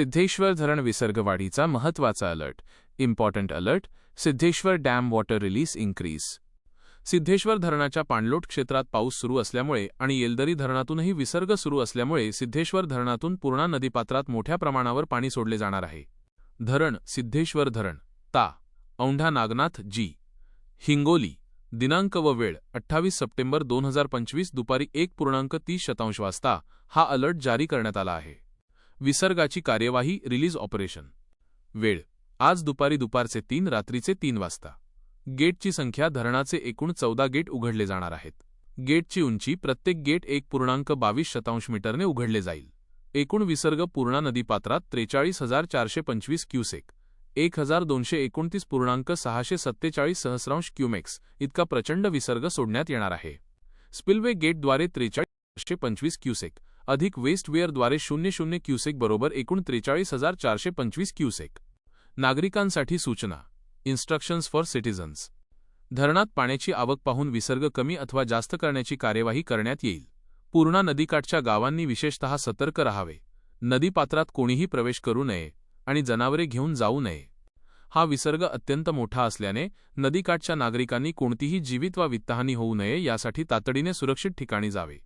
सिद्धेश्वर धरण विसर्गवाढीचा महत्त्वाचा alert. Important alert Siddheshwar dam water release increase. Siddheshwar धरणाच्या पाणलोट क्षेत्रात पाऊस सुरू असल्यामुळे आणि येलदरी धरणातूनही विसर्ग सुरू असल्यामुळे सिद्धेश्वर धरणातून पूर्णा नदीपात्रात मोठ्या प्रमाणावर पाणी सोडले जाणार आहे. धरण सिद्धेश्वर धरण. ता औंढा नागनाथ जी हिंगोली दिनांक व वेळ अठ्ठावीस सप्टेंबर दोन हजार पंचवीस दुपारी एक पूर्णांक तीस शतांश वाजता हा अलर्ट जारी करण्यात आला आहे. विसर्गाची कार्यवाही रिलीज ऑपरेशन. वेळ. आज दुपारी दुपारचे तीन रात्रीचे तीन वाजता. गेटची संख्या धरणाचे एकूण चौदा गेट उघडले जाणार आहेत. गेटची उंची प्रत्येक गेट एक पूर्णांक बावीस शतांश मीटरने उघडले जाईल. एकूण विसर्ग पूर्णा नदीपात्रात त्रेचाळीस हजार चारशे पंचवीस क्युसेक. एक हजार दोनशे एकोणतीस पूर्णांक सहाशे सत्तेचाळीस सहस्रांश क्युमेक्स इतका प्रचंड विसर्ग सोडण्यात येणार आहे. स्पिलवे गेटद्वारे त्रेचाळीसशे पंचवीस क्युसेक. अधिक वेस्टवेअरद्वारे शून्य शून्य क्युसेक बरोबर एकूण त्रेचाळीस हजार चारशे पंचवीस क्युसेक नागरिकांसाठी सूचना. इन्स्ट्रक्शन्स फॉर सिटिझन्स धरणात पाण्याची आवक पाहून विसर्ग कमी अथवा जास्त करण्याची कार्यवाही करण्यात येईल. पूर्णा नदीकाठच्या गावांनी विशेषतः सतर्क राहावे. नदीपात्रात कोणीही प्रवेश करू नये आणि जनावरे घेऊन जाऊ नये. हा विसर्ग अत्यंत मोठा असल्याने नदीकाठच्या नागरिकांनी कोणतीही जीवित वा वित्तहानी होऊ नये यासाठी तातडीने सुरक्षित ठिकाणी जावे.